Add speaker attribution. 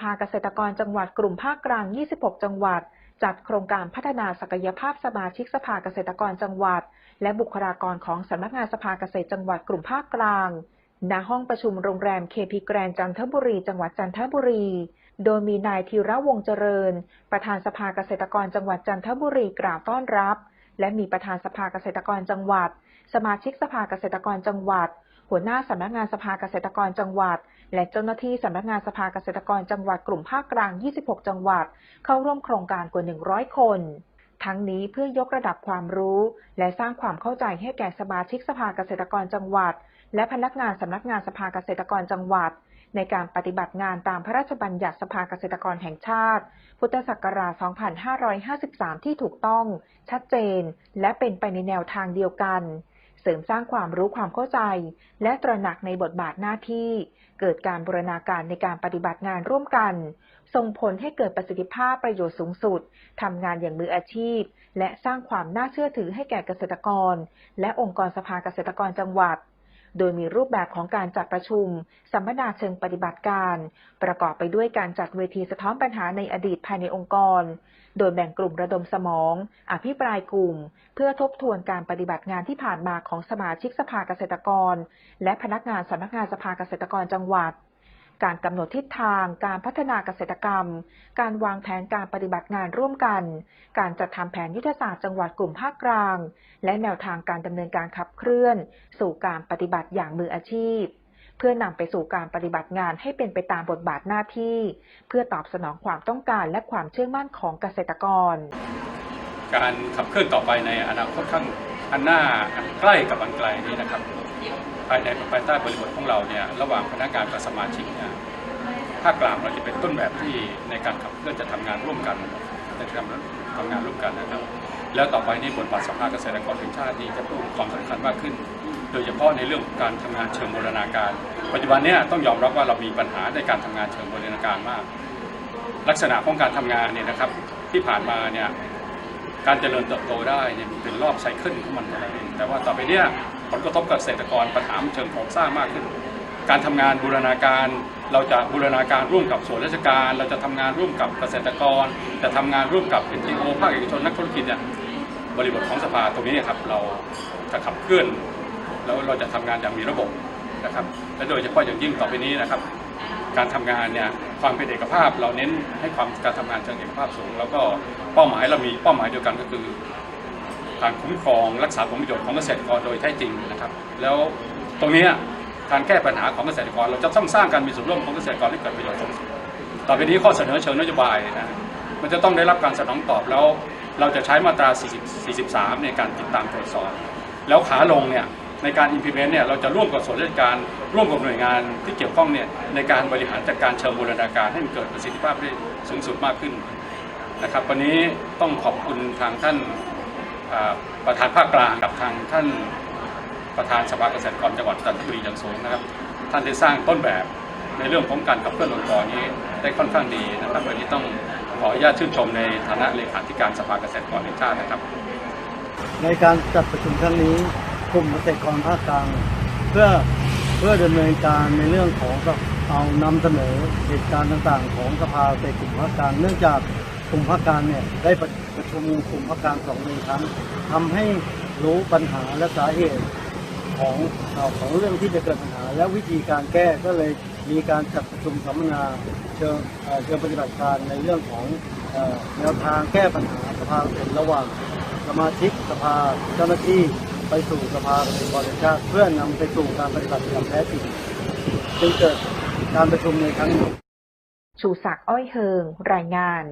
Speaker 1: ภาเกษตรกรจังหวัดกลุ่มภาคกลาง 26 จังหวัด จัดโครงการพัฒนาศักยภาพสมาชิกสภาเกษตรกรจังหวัด และบุคลากรของสำนักงานสภาเกษตรจังหวัดกลุ่มภาคกลาง ณ ห้องประชุมโรงแรมเคพีแกรนจันทบุรี จังหวัดจันทบุรี โดยมีนายธีระวงศ์เจริญ ประธานสภาเกษตรกรจังหวัดจันทบุรีกล่าวต้อนรับ และมีประธานสภาเกษตรกรจังหวัด สมาชิกสภาเกษตรกรจังหวัด หัวหน้าสำนักงานสภาเกษตรกรจังหวัด และเจ้าหน้าที่สำนักงานสภาเกษตรกรจังหวัดกลุ่มภาคกลาง 26 จังหวัด เข้าร่วมโครงการกว่า 100 คน ทั้งนี้เพื่อยกระดับความรู้ และสร้างความเข้าใจให้แก่สมาชิกสภาเกษตรกรจังหวัด และพนักงานสำนักงานสภาเกษตรกรจังหวัด ในการปฏิบัติงานตามพระราชบัญญัติสภาเกษตรกรแห่งชาติ พุทธศักราช 2553 ที่ถูกต้อง ชัดเจน และเป็นไปในแนวทางเดียวกัน เสริมสร้างความรู้ความเข้าใจ และตระหนักในบทบาทหน้าที่ เกิดการบูรณาการในการปฏิบัติงานร่วมกัน ส่งผลให้เกิดประสิทธิภาพประโยชน์สูงสุดทำงานอย่างมืออาชีพ และสร้างความน่าเชื่อถือให้แก่เกษตรกร และองค์กรสภาเกษตรกรจังหวัด โดยมีรูปแบบของการจัดประชุม สัมมนาเชิงปฏิบัติการ ประกอบไปด้วยการจัดเวทีสะท้อนปัญหาในอดีตภายในองค์กร โดยแบ่งกลุ่มระดมสมอง อภิปรายกลุ่ม เพื่อทบทวนการปฏิบัติงานที่ผ่านมาของสมาชิกสภาเกษตรกร และพนักงานสำนักงานสภาเกษตรกรจังหวัด การกำหนดทิศทางการพัฒนาเกษตรกรรม การวางแผนการปฏิบัติงานร่วมกัน การจัดทำแผนยุทธศาสตร์จังหวัดกลุ่มภาคกลาง และแนวทางการดำเนินการขับเคลื่อน สู่การปฏิบัติอย่างมืออาชีพ เพื่อนำไปสู่การปฏิบัติงานให้เป็นไปตามบทบาทหน้าที่ เพื่อตอบสนองความต้องการและความเชื่อมั่นของเกษตรกร
Speaker 2: การขับเคลื่อนต่อไปในอนาคตข้าง อันหน้าอันใกล้กับอันไกลนี้นะครับ ภายในภายใต้บริบทของเราเนี่ยระหว่างพนักงานกับสมาชิกเนี่ยภาคกลางเราจะเป็นต้นแบบที่ในการขับเคลื่อนจะทำงานร่วมกันจะทำทำงานร่วมกันนะครับ แล้วต่อไปนี้บทบาทสภาเกษตรกรแห่งชาตินี้จะเพิ่มความสำคัญมากขึ้น โดยเฉพาะในเรื่องของการทำงานเชิงบูรณาการ ปัจจุบันเนี้ต้องยอมรับว่าเรามีปัญหาในการทำงานเชิงบูรณาการมาก ลักษณะของการทำงานเนี่ยนะครับที่ผ่านมาเนี่ยการเจริญเติบโตได้เนี่ยมันเป็น รอบไซเคิลของมันเท่านั้นเองแต่ว่าต่อไปเนี่ยผลกระทบกับเกษตรกรปัญหาเชิงโครงสร้างมากขึ้น การทำงานบูรณาการ เราจะบูรณาการร่วมกับส่วนราชการ เราจะทำงานร่วมกับเกษตรกร จะทำงานร่วมกับ NGO ภาคเอกชนนักธุรกิจเนี่ยบริบทของสภาตรงนี้เนี่ยครับเราจะขับเคลื่อน แล้วเราจะทำงานอย่างมีระบบนะครับและโดยเฉพาะอย่างยิ่งต่อไปนี้นะครับ การทำงานเนี่ยความเป็นเอกภาพเราเน้นให้ความการทำงานเชิงเอกภาพสูง แล้วก็เป้าหมายเรามีเป้าหมายเดียวกันก็คือ การคุ้มครองรักษาผลประโยชน์ของเกษตรกรโดยแท้จริงนะครับ แล้วตรงนี้การแก้ปัญหาของเกษตรกร เราจะต้องสร้างการมีส่วนร่วมของเกษตรกรให้เกิดประโยชน์สูงสุดต่อไปนี้ข้อเสนอเชิงนโยบายนะมันจะต้องได้รับการสนองตอบแล้ว เราจะใช้มาตรา 40 43 ในการติดตามตรวจสอบ แล้วขาลงเนี่ยในการ implement เนี่ยเราจะร่วมกับส่วนราชการร่วมกับหน่วยงานที่เกี่ยวข้องเนี่ยในการบริหารจัดการเชิงบูรณาการให้มันเกิดประสิทธิภาพได้สูงสุดมากขึ้นนะครับวันนี้ต้องขอบคุณทางท่าน ประธานภาคกลางกับทางท่านประธานสภาเกษตรกรจังหวัดจันทบุรีอย่างสูงนะครับ ท่านได้สร้างต้นแบบในเรื่องของการขับเคลื่อนองค์กรนี้ได้ค่อนข้างดีนะครับวันนี้ต้องขออนุญาตชื่นชมในฐานะเลขาธิการสภาเกษตรกรแห่งชาตินะครับ
Speaker 3: ในการจัดประชุมครั้งนี้กลุ่มเกษตรกรภาคกลางเพื่อเพื่อดำเนินการในเรื่องของเอานำเสนอเหตุการณ์ต่างๆ ของสภาเกษตรกลุ่มภาคกลางเนื่องจาก ลุ่มภาคกางเนี่ยได้ประประชุมกลุ่มภาคกางสองหนึ่งครั้งทำให้รู้ปัญหาและสาเหตุของของเรื่องที่จะเกิดปัญหา และวิธีการแก้ก็เลยมีการจัดประชุมสัมมนาเชิงเชิงปฏิบัติการในเรื่องของแนวทางแก้ปัญหาสภาเกษตรระหว่างสมาชิกสภาเจ้าหน้าที่ไปสู่สภาเกษตรกรแห่งชาติเพื่อนำไปสู่การปฏิบัติอย่างแท้จริงจึงเกิดการประชุมในครั้งนี้
Speaker 1: ชูศักดิ์อ้อยเฮิงรายงาน